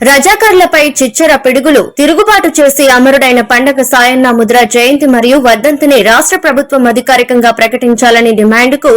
రజాకార్లపై చిచ్చర పిడుగులు తిరుగుబాటు చేసి అమరుడైన పండగ సాయన్న ముద్ర జయంతి మరియు వర్ధంతిని రాష్ట్ర ప్రభుత్వం అధికారికంగా ప్రకటించాలని డిమాండ్కు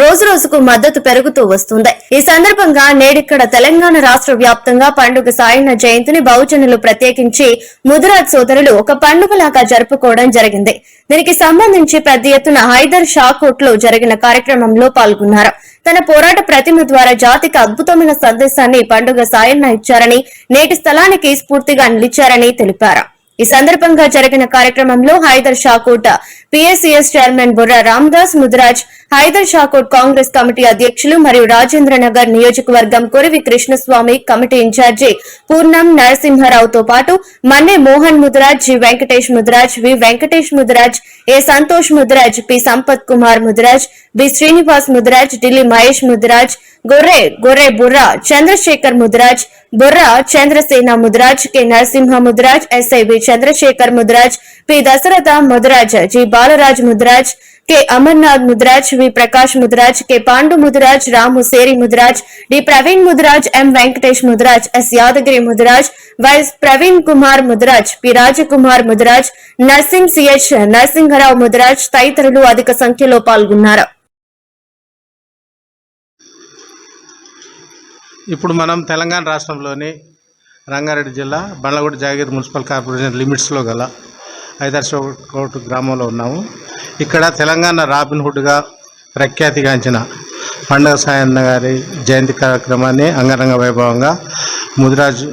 రోజు రోజుకు మద్దతు పెరుగుతూ వస్తుంది. ఈ సందర్భంగా నేడిక్కడ తెలంగాణ రాష్ట్ర వ్యాప్తంగా పండుగ సాయన్న జయంతిని బహుజనులు ప్రత్యేకించి ముదిరాజ్ సోదరులు ఒక పండుగలాగా జరుపుకోవడం జరిగింది. దీనికి సంబంధించి పెద్ద ఎత్తున హైదర్ షాకోట్లో జరిగిన కార్యక్రమంలో పాల్గొన్నారు. తన పోరాట ప్రతిమ ద్వారా జాతికి అద్భుతమైన సందేశాన్ని పండుగ సాయన్న ఇచ్చారని నేటి స్థలానికి స్ఫూర్తిగా నిలిచారని తెలిపారు. ఈ సందర్భంగా జరిగిన కార్యక్రమంలో Hyder Shakote PSCS chairman Burra Ramadas Mudiraj Hyder Shakote Congress committee అధ్యక్షులు మరియు రాజేంద్ర నగర్ నియోజకవర్గం కొరివి కృష్ణస్వామి కమిటీ ఇన్ఛార్జి పూర్ణం నరసింహారావుతో పాటు Manne Mohan Mudiraj G Venkatesh Mudiraj V Venkatesh Mudiraj A Santosh Mudiraj P Sampath Kumar Mudiraj B Srinivas Mudiraj Delhi Mahesh Mudiraj Gorre Gorre Burra Chandrashekar Mudiraj Burra Chandrasena Mudraj K. Narasimha Mudraj SIB Chandrashekar Mudraj P. Dasaratha Mudraj G. Balaraj Mudraj K. Amarnath Mudraj V. Prakash Mudraj K. Pandu Mudraj Ramu Seri Mudraj D. Praveen Mudraj M. Venkatesh Mudraj S. Yadagiri Mudraj YS Praveen Kumar Mudraj P. Rajkumar Mudraj Narsing CH Narasimharao Mudraj తదితరులు అధిక సంఖ్యలో పాల్గొన్నారు. ఇప్పుడు మనం తెలంగాణ రాష్ట్రంలోని రంగారెడ్డి జిల్లా Bandlaguda jagir municipal corporation లిమిట్స్లో గల ఐదర్శకోట గ్రామంలో ఉన్నాము. ఇక్కడ తెలంగాణ రాబిన్ హుడ్గా ప్రఖ్యాతిగాంచిన పండగ సాయన్న గారి జయంతి కార్యక్రమాన్ని అంగరంగ వైభవంగా ముదిరాజ్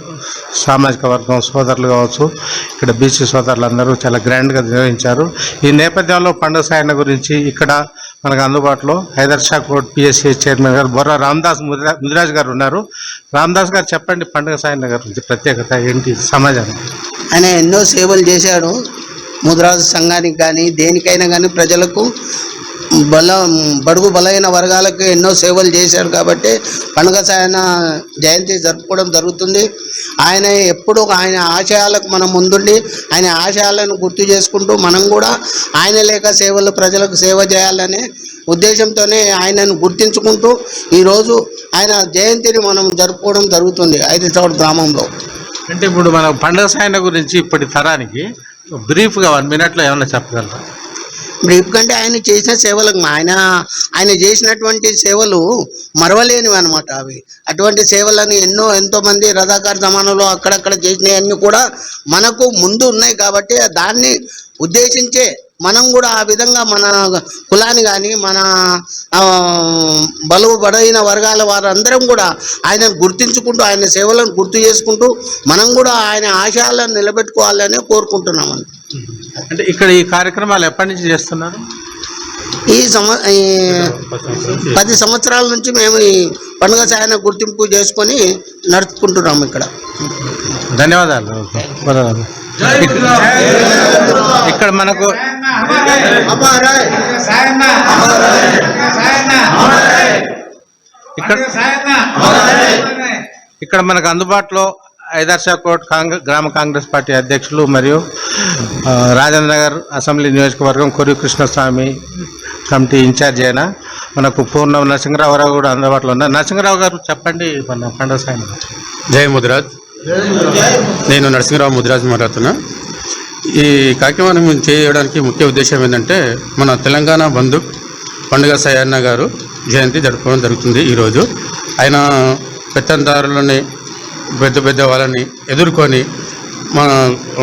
సామాజిక వర్గం సోదరులు కావచ్చు ఇక్కడ బీసీ సోదరులు అందరూ చాలా గ్రాండ్గా నిర్వహించారు. ఈ నేపథ్యంలో పండుగ సాయన్న గురించి ఇక్కడ మనకు అందుబాటులో Hyder Shakote PSC chairman గారు బొర్ర రామదాస్ ముదిరా ముదిరాజ్ గారు ఉన్నారు. రామదాస్ గారు చెప్పండి పండుగ సాయన్న గారి గురించి ప్రత్యేకత ఏంటి? సమాజానికి. ఆయన ఎన్నో సేవలు చేశాడు. ముదిరాజు సంఘానికి కానీ దేనికైనా కానీ ప్రజలకు బల బడుగు బలైన వర్గాలకు ఎన్నో సేవలు చేశారు కాబట్టి పండుగ సాయన జయంతి జరుపుకోవడం జరుగుతుంది. ఆయన ఎప్పుడు ఆయన ఆశయాలకు మనం ముందుండి ఆయన ఆశయాలను గుర్తు చేసుకుంటూ మనం కూడా ఆయన లేక సేవలు ప్రజలకు సేవ చేయాలనే ఉద్దేశంతోనే ఆయనను గుర్తించుకుంటూ ఈరోజు ఆయన జయంతిని మనం జరుపుకోవడం జరుగుతుంది ఐదు చోట గ్రామంలో. అంటే ఇప్పుడు మన పండుగ సాయన గురించి ఇప్పటి తరానికి బ్రీఫ్గా వన్ మినిట్లో ఏమైనా చెప్పగలరా? రేపు కంటే ఆయన చేసిన సేవలకు ఆయన ఆయన చేసినటువంటి సేవలు మరవలేనివి అనమాట అవి. అటువంటి సేవలని ఎన్నో ఎంతోమంది రథాకార జమానంలో అక్కడక్కడ చేసినవన్నీ కూడా మనకు ముందు ఉన్నాయి కాబట్టి దాన్ని ఉద్దేశించే మనం కూడా ఆ విధంగా మన కులాన్ని కానీ మన ఆ, బలువు బడైన వర్గాల వారందరం కూడా ఆయన గుర్తించుకుంటూ ఆయన సేవలను గుర్తు చేసుకుంటూ మనం కూడా ఆయన ఆశయాలను నిలబెట్టుకోవాలని కోరుకుంటున్నాం అంటే ఇక్కడ ఈ కార్యక్రమాలు ఎప్పటి నుంచి చేస్తున్నారు? ఈ సంవ ఈ పది సంవత్సరాల నుంచి మేము ఈ పండుగ సాయన గుర్తింపు చేసుకొని నడుపుకుంటున్నాము ఇక్కడ. ధన్యవాదాలు. ఇక్కడ మనకు ఇక్కడ ఇక్కడ మనకు అందుబాటులో ఐదర్శా కోట్ కాంగ్రెస్ గ్రామ కాంగ్రెస్ పార్టీ అధ్యక్షులు మరియు రాజేంద్రనగర్ రాజేంద్ర నగర్ అసెంబ్లీ నియోజకవర్గం కొరి కృష్ణస్వామి కమిటీ ఇన్ఛార్జ్ అయిన మనకు పూర్ణ నరసింహరావు కూడా అందుబాటులో ఉన్నారు. నరసింహరావు గారు చెప్పండి మన పండుగ సాయం ముద్రాజ్ ముదిరాజ్. నేను నరసింహరావు ముదిరాజ్ మాట్లాడుతున్నా. ఈ కార్యక్రమాన్ని చేయడానికి ముఖ్య ఉద్దేశం ఏంటంటే మన తెలంగాణ బంధు పండుగ సయన్న గారు జయంతి జరుపుకోవడం జరుగుతుంది ఈరోజు. ఆయన పెత్తందారులని పెద్ద పెద్ద వాళ్ళని ఎదుర్కొని మన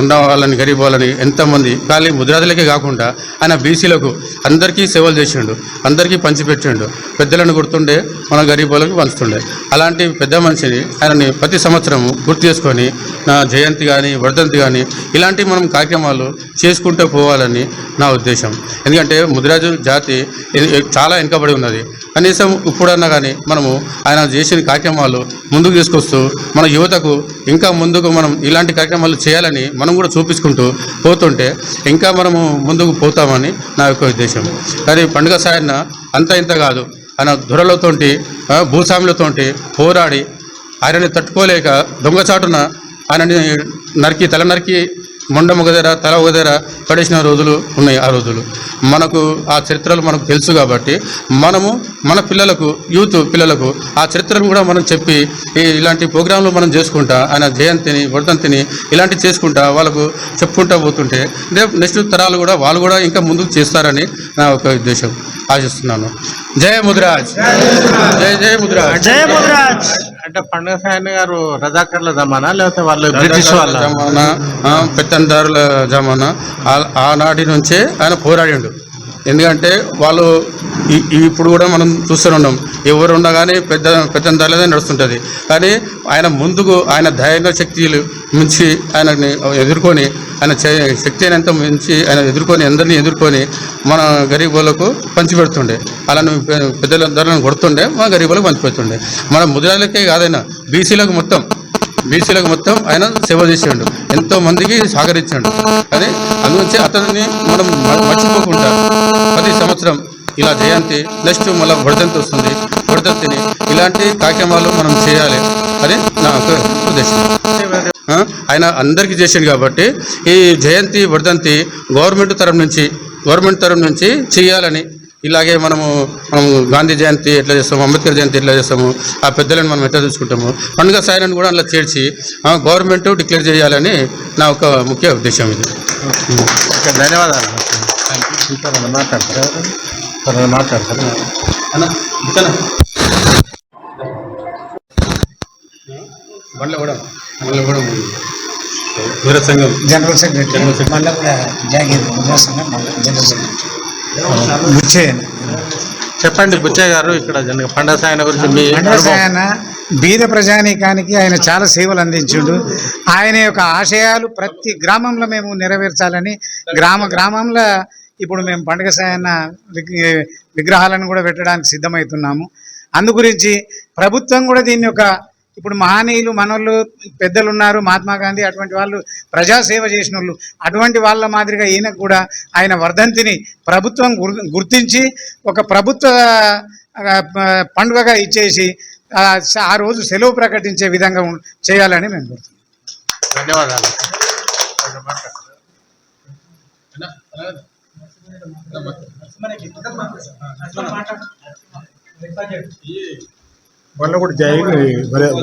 ఉన్న వాళ్ళని గరీబ్ వాళ్ళని ఎంతమంది ఖాళీ ముద్రాదులకే కాకుండా ఆయన బీసీలకు అందరికీ సేవలు చేసిండు అందరికీ పంచిపెట్టిండు పెద్దలను గుర్తుండే మన గరీబ్ వాళ్ళకి పంచుతుండే. అలాంటి పెద్ద మనిషిని ఆయనని ప్రతి సంవత్సరము గుర్తు చేసుకొని నా జయంతి కానీ వర్ధంతి కానీ ఇలాంటి మనం కార్యక్రమాలు చేసుకుంటూ పోవాలని నా ఉద్దేశం. ఎందుకంటే ముదిరాజు జాతి చాలా వెనుకబడి ఉన్నది. కనీసం ఇప్పుడన్నా కానీ మనము ఆయన చేసిన కార్యక్రమాలు ముందుకు తీసుకొస్తూ మన యువతకు ఇంకా ముందుకు మనం ఇలాంటి కార్యక్రమాలు చేయాలని మనం కూడా చూపించుకుంటూ పోతుంటే ఇంకా మనము ముందుకు పోతామని నా యొక్క ఉద్దేశం. కానీ పండుగ సాయన్న అంత ఇంత కాదు. ఆయన దొరలతోటి భూస్వాములతోటి పోరాడి ఆయనని తట్టుకోలేక దొంగచాటున ఆయనని నరికి తల నరికి మొండ మొగదర తల ఒగదర పడేసిన రోజులు ఉన్నాయి ఆ రోజులు. మనకు ఆ చరిత్రలు మనకు తెలుసు కాబట్టి మనము మన పిల్లలకు యూత్ పిల్లలకు ఆ చరిత్రను కూడా మనం చెప్పి ఈ ఇలాంటి ప్రోగ్రాంలు మనం చేసుకుంటా ఆయన జయంతిని వర్ధంతిని ఇలాంటివి చేసుకుంటా వాళ్ళకు చెప్పుకుంటా పోతుంటే రేపు నెక్స్ట్ తరాలు కూడా వాళ్ళు కూడా ఇంకా ముందుకు చేస్తారని నా ఒక ఉద్దేశం. ఆశిస్తున్నాను. జయ ముదిరాజ్. జయ జయ ముదిరాజ్. అంటే పండుగ సాయన్న గారు రజాకర్ల జమానా లేకపోతే వాళ్ళు బ్రిటిష్ వాళ్ళ? జమానా పెత్తందారుల జమానా. ఆనాటి నుంచే ఆయన పోరాడిండు. ఎందుకంటే వాళ్ళు ఇప్పుడు కూడా మనం చూస్తున్నాం ఎవరు ఉన్నా కానీ పెద్ద పెత్తందారులదే నడుస్తుంటుంది. కానీ ఆయన ముందుకు ఆయన ధైర్య శక్తులు మించి ఆయనని ఎదుర్కొని ఆయన శక్తి అయినంత మించి ఆయన ఎదుర్కొని అందరినీ ఎదుర్కొని మన గరీబులకు పంచిపెడుతుండే. అలానే పెద్దలందరిని కొడుతుండే మన గరీబులకు పంచిపెడుతుండే. మన ముదిరాలకే కాదైనా బీసీలకు మొత్తం. బీసీలకు మొత్తం ఆయన సేవ చేసిండు. ఎంతో మందికి సహకరించాడు. కానీ అందుగురించి అతనిని మనం మర్చిపోకుండా ప్రతి సంవత్సరం ఇలా జయంతి నెక్స్ట్ మళ్ళీ వర్ధంతి వస్తుంది. వర్ధంతిని ఇలాంటి కార్యక్రమాలు మనం చేయాలి అని నా ఉద్దేశం. ఆయన అందరికీ చేసింది కాబట్టి ఈ జయంతి వర్ధంతి గవర్నమెంట్ తరం నుంచి గవర్నమెంట్ తరం నుంచి చేయాలని ఇలాగే మనము మనము గాంధీ జయంతి ఎట్లా చేస్తాము అంబేద్కర్ జయంతి ఎట్లా చేస్తాము ఆ పెద్దలను మనం ఎట్లా చూసుకుంటాము పండుగ సాయాన్ని కూడా అలా చేర్చి గవర్నమెంట్ డిక్లేర్ చేయాలని నా ఒక ముఖ్య ఉద్దేశం ఇది. ఓకే, ధన్యవాదాలు. మాట్లాడతారా? మాట్లాడతారా? బండ్ల కూడా బండ్ల కూడా వీర సంఘం జనరల్ సెక్రటరీ. మళ్ళీ కూడా జాగీర్. సంఘం జనరల్ సెక్రటరీ. ముచ్చయ్యన చెప్పండి బుచ్చయ్య గారు ఇక్కడ జన- పండుగ సాయన గురించి మీ. ఆయన బీద ప్రజానీకానికి ఆయన చాలా సేవలు అందించుండు. ఆయన యొక్క ఆశయాలు ప్రతి గ్రామంలో మేము నెరవేర్చాలని గ్రామ గ్రామంలో ఇప్పుడు మేము పండుగ సాయన్న విగ్- విగ్రహాలను కూడా పెట్టడానికి సిద్ధమవుతున్నాము. అందు గురించి ప్రభుత్వం కూడా దీన్ని ఒక ఇప్పుడు మహనీయులు మనోళ్ళు పెద్దలు ఉన్నారు మహాత్మా గాంధీ అటువంటి వాళ్ళు ప్రజాసేవ చేసిన వాళ్ళు అటువంటి వాళ్ళ మాదిరిగా ఈయనకు కూడా ఆయన వర్ధంతిని ప్రభుత్వం గుర్- గుర్తించి ఒక ప్రభుత్వ పండుగగా ఇచ్చేసి ఆ, రోజు సెలవు ప్రకటించే విధంగా ఉం- చేయాలని మేము కోరుతున్నాం. ధన్యవాదాలు. మొన్న కూడా జాయిన్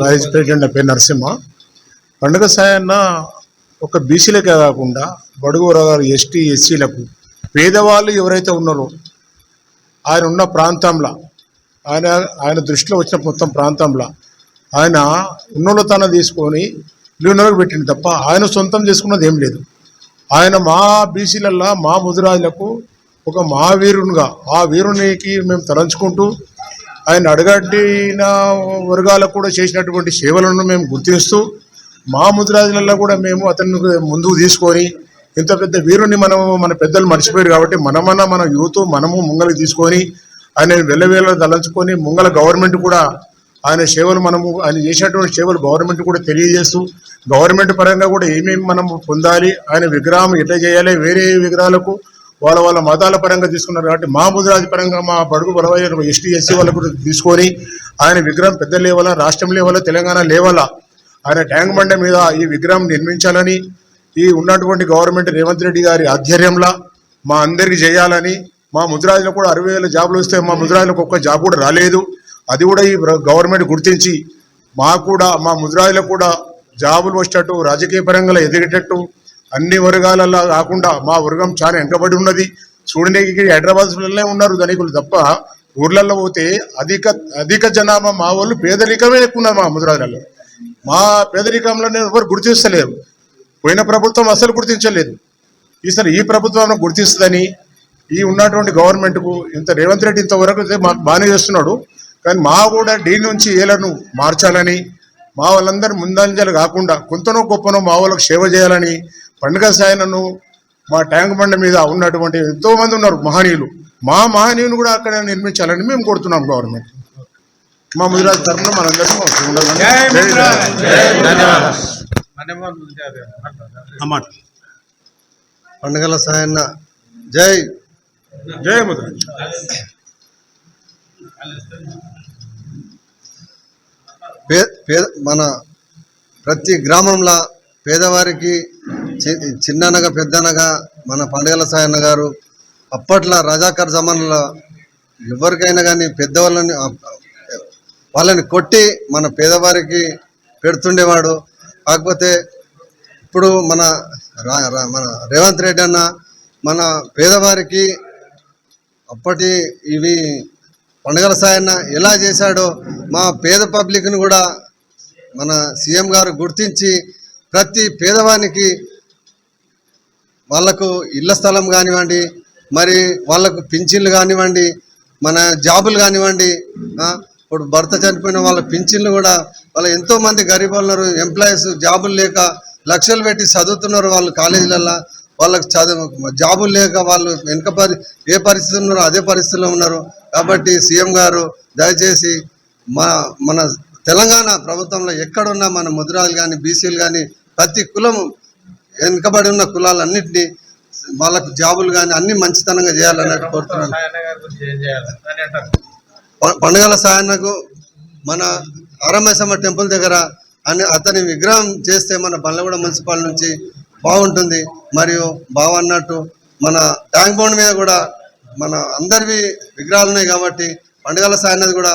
వైస్ ప్రెసిడెంట్ పేరు నరసింహ. పండుగ సాయన్న ఒక బీసీలకే కాకుండా బడుగు వర్గాలు ఎస్టీ ఎస్సీలకు పేదవాళ్ళు ఎవరైతే ఉన్నారో ఆయన ఉన్న ప్రాంతంలో ఆయన ఆయన దృష్టిలో వచ్చిన మొత్తం ప్రాంతంలో ఆయన ఉన్నోళ్ళతనం తీసుకొని లీనర్కి పెట్టింది తప్ప ఆయన సొంతం చేసుకున్నది ఏం లేదు. ఆయన మా బీసీలల్లో మా ముదిరాజులకు ఒక మహావీరునిగా ఆ వీరునికి మేము తలంచుకుంటూ ఆయన అడగట్టిన వర్గాలకు కూడా చేసినటువంటి సేవలను మేము గుర్తిస్తూ మా ముద్రాజులలో కూడా మేము అతన్ని ముందుకు తీసుకొని ఇంత పెద్ద వీరుని మనము మన పెద్దలు మర్చిపోయారు కాబట్టి మనమన్న మన యూత్ మనము ముంగలకు తీసుకొని ఆయన వెళ్ళవేళ తలంచుకొని ముంగల గవర్నమెంట్ కూడా ఆయన సేవలు మనము ఆయన చేసినటువంటి సేవలు గవర్నమెంట్ కూడా తెలియజేస్తూ గవర్నమెంట్ పరంగా కూడా ఏమేమి మనం పొందాలి ఆయన విగ్రహం ఎట్లా చేయాలి వేరే విగ్రహాలకు వాళ్ళ వాళ్ళ మతాల పరంగా తీసుకున్నారు కాబట్టి మా రాజు పరంగా మా బడుగు బలవైన ఎస్టీ ఎస్సీ వాళ్ళకు తీసుకొని ఆయన విగ్రహం పెద్ద లేవల రాష్ట్రం లేవల తెలంగాణ లేవల? ఆయన ట్యాంక్ బండ మీద ఈ విగ్రహం నిర్మించాలని ఈ ఉన్నటువంటి గవర్నమెంట్ రేవంత్ రెడ్డి గారి ఆధ్వర్యంలో మా అందరికి చేయాలని మా ముద్రాజులకు కూడా అరవై వేల జాబులు వస్తే మా ముద్రాజులకు ఒక్క జాబ్ కూడా రాలేదు. అది కూడా ఈ గవర్నమెంట్ గుర్తించి మాకు కూడా మా ముద్రాజులకు కూడా జాబులు వచ్చేటట్టు రాజకీయ పరంగా ఎదిగేటట్టు అన్ని వర్గాలలో కాకుండా మా వర్గం చాలా వెనకబడి ఉన్నది. చూడడానికి హైదరాబాద్లోనే ఉన్నారు ధనికులు తప్ప ఊర్లలో పోతే అధిక అధిక జనాభా మా వాళ్ళు పేదరికమే ఎక్కువ ఉన్నారు మా ముద్రాలలో మా పేదరికంలో ఎవరు గుర్తిస్తలేరు పోయిన ప్రభుత్వం అసలు గుర్తించలేదు. ఈసారి ఈ ప్రభుత్వం గుర్తిస్తుందని ఈ ఉన్నటువంటి గవర్నమెంట్కు ఇంత రేవంత్ రెడ్డి ఇంతవరకు అయితే మాకు బాగానే చేస్తున్నాడు. కానీ మా కూడా దీని నుంచి ఏలను మార్చాలని మా వాళ్ళందరూ ముందంజలు కాకుండా కొంతనో గొప్పనో మా వాళ్ళకు సేవ చేయాలని పండుగ సాయనను మా ట్యాంక్ బండ మీద ఉన్నటువంటి ఎంతో మంది ఉన్నారు మహనీయులు. మా మహనీయుని కూడా అక్కడ నిర్మించాలని మేము కోరుతున్నాం గవర్నమెంట్. మా ముదిరాజు తరఫున మనందరికీ ధన్యవాదాలు? పండుగల సాయన్న జై. జయ ముదిరాజ్. పే పేద మన ప్రతి గ్రామంలో పేదవారికి చి- చిన్ననగా పెద్దనగా మన పండుగల సాయన్న గారు అప్పట్లో రజాకర్ జమాన్లో ఎవరికైనా కానీ పెద్దవాళ్ళని వాళ్ళని కొట్టి మన పేదవారికి పెడుతుండేవాడు. కాకపోతే ఇప్పుడు మన రా- మన రేవంత్ రెడ్డి అన్న మన పేదవారికి అప్పటి ఇవి పండుగల సాయన్న ఎలా చేశాడో మా పేద పబ్లిక్ను కూడా మన సీఎం గారు గుర్తించి ప్రతి పేదవానికి వాళ్ళకు ఇళ్ళ స్థలం కానివ్వండి మరి వాళ్ళకు పింఛన్లు కానివ్వండి మన జాబులు కానివ్వండి ఇప్పుడు భర్త చనిపోయిన వాళ్ళ పింఛన్లు కూడా వాళ్ళు ఎంతోమంది గరీబ్ ఉన్నారు ఎంప్లాయీస్ జాబులు లేక లక్షలు పెట్టి చదువుతున్నారు వాళ్ళు కాలేజీలల్లో వాళ్ళకి చదువు జాబులు లేక వాళ్ళు వెనుక పరి ఏ పరిస్థితి ఉన్నారో అదే పరిస్థితిలో ఉన్నారు. కాబట్టి సీఎం గారు దయచేసి మన మన తెలంగాణ ప్రభుత్వంలో ఎక్కడున్నా మన ముద్రాలు కానీ బీసీలు కానీ ప్రతి కులం వెనుకబడి ఉన్న కులాలన్నింటినీ వాళ్ళకు జాబులు కానీ అన్ని మంచితనంగా చేయాలన్నట్టు కోరుతున్నాను. పండుగల సాయనకు మన ఆరమేసమ్మ టెంపుల్ దగ్గర అని అతని విగ్రహం చేస్తే మన బండ్లగూడ మున్సిపల్ నుంచి బాగుంటుంది. మరియు బావ అన్నట్టు మన ట్యాంక్ బౌండ్ మీద కూడా మన అందరివి విగ్రహాలు ఉన్నాయి కాబట్టి పండుగల సాయనది కూడా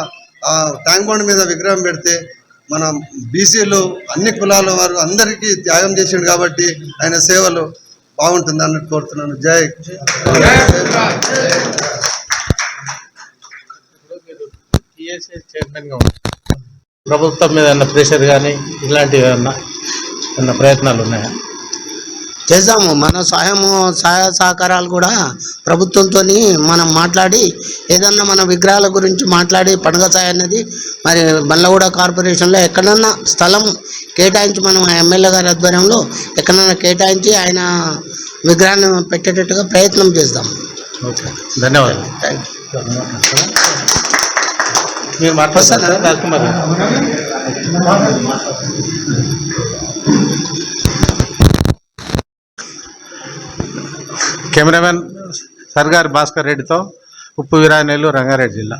ఆ ట్యాంక్ బౌండ్ మీద విగ్రహం పెడితే మన బీసీలు అన్ని కులాల వారు అందరికీ త్యాగం చేసిండు కాబట్టి ఆయన సేవలు బాగుంటుంది అన్నట్టు కోరుతున్నాను. జై. ప్రభుత్వం మీద ఏమన్నా ప్రెషర్ కానీ ఇలాంటివి ఏమన్నా ఏమన్నా ప్రయత్నాలు ఉన్నాయా? చేద్దాము. మన సహాయము సహాయ సహకారాలు కూడా ప్రభుత్వంతో మనం మాట్లాడి ఏదన్నా మన విగ్రహాల గురించి మాట్లాడి పండుగ సాయి అన్నది మరి బండ్లగూడ కార్పొరేషన్లో ఎక్కడన్నా స్థలం కేటాయించి మనం ఎమ్మెల్యే గారి ఆధ్వర్యంలో ఎక్కడన్నా కేటాయించి ఆయన విగ్రహాన్ని పెట్టేటట్టుగా ప్రయత్నం చేద్దాం. ఓకే. ధన్యవాదాలు. థ్యాంక్ యూ మీరు మాట్లాడతారా? రాజ్కుమార్ గారు? కెమెరామెన్ సర్గారి భాస్కర్ రెడ్డితో ఉప్పు వీరానేలు రంగారెడ్డి జిల్లా.